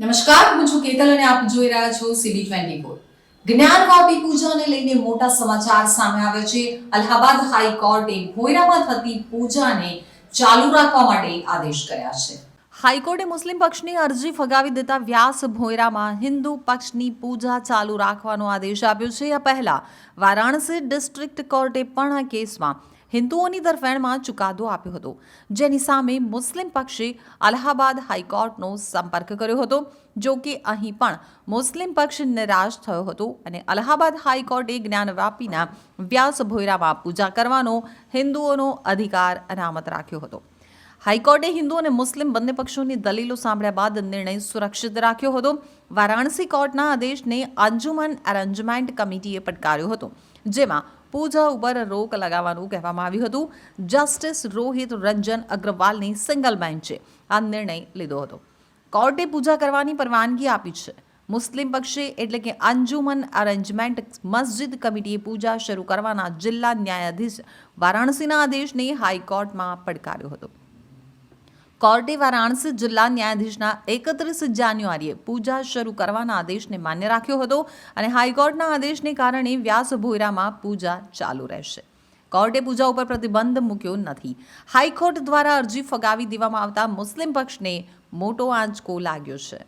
નમસ્કાર, હું છું કેતલ અને આપ જોઈ રહ્યા છો સીબી ટ્વેન્ટી ફોર. જ્ઞાનવાપી પૂજાને લઈને મોટા સમાચાર સામે આવે છે. અલ્હાબાદ હાઈકોર્ટે ભોયરામાં થતી પૂજાને ચાલુ રાખવા માટે આદેશ કર્યા છે. હાઈકોર્ટે મુસ્લિમ પક્ષની અરજી ફગાવી દેતા વ્યાસ ભોયરામાં હિન્દુ પક્ષની પૂજા ચાલુ રાખવાનો આદેશ આપ્યો છે. આ પહેલા વારાણસી ડિસ્ટ્રિક્ટ કોર્ટે પણ આ કેસમાં હિન્દુઓની તરફેણમાં ચુકાદો આપ્યો હતો. જેની સામે મુસ્લિમ પક્ષે અલ્હાબાદ હાઈકોર્ટનો સંપર્ક કર્યો હતો. જો કે અહીં પણ મુસ્લિમ પક્ષ નિરાશ થયો હતો અને અલ્હાબાદ હાઈકોર્ટે જ્ઞાનવાપીના વ્યાસ ભોયરામાં પૂજા કરવાનો હિન્દુઓનો અધિકાર અનામત રાખ્યો હતો. હાઈકોર્ટે હિન્દુ અને મુસ્લિમ બંને પક્ષોની દલીલો સાંભળ્યા બાદ નિર્ણય સુરક્ષિત રાખ્યો હતો. વારાણસી કોર્ટના આદેશને અંજુમન અરેન્જમેન્ટ કમિટીએ પડકાર્યો હતો, જેમાં પૂજા ઉપર રોક લગાવવાનું કહેવામાં આવ્યું હતું. જસ્ટિસ રોહિત રંજન અગ્રવાલની સિંગલ બેન્ચે આ નિર્ણય લીધો હતો. કોર્ટે પૂજા કરવાની પરવાનગી આપી છે. મુસ્લિમ પક્ષે એટલે કે અંજુમન અરેન્જમેન્ટ મસ્જિદ કમિટીએ પૂજા શરૂ કરવાના જિલ્લા ન્યાયાધીશ વારાણસીના આદેશને હાઈકોર્ટમાં પડકાર્યો હતો. કોર્ટે વારાણસી જિલ્લા ન્યાયાધીશના એકત્રીસ જાન્યુઆરીએ પૂજા શરૂ કરવાના આદેશને માન્ય રાખ્યો હતો અને હાઈકોર્ટના આદેશને કારણે વ્યાસ ભોયરામાં પૂજા ચાલુ રહેશે. કોર્ટે પૂજા ઉપર પ્રતિબંધ મૂક્યો નથી. હાઈકોર્ટ દ્વારા અરજી ફગાવી દેવામાં આવતા મુસ્લિમ પક્ષને મોટો આંચકો લાગ્યો છે.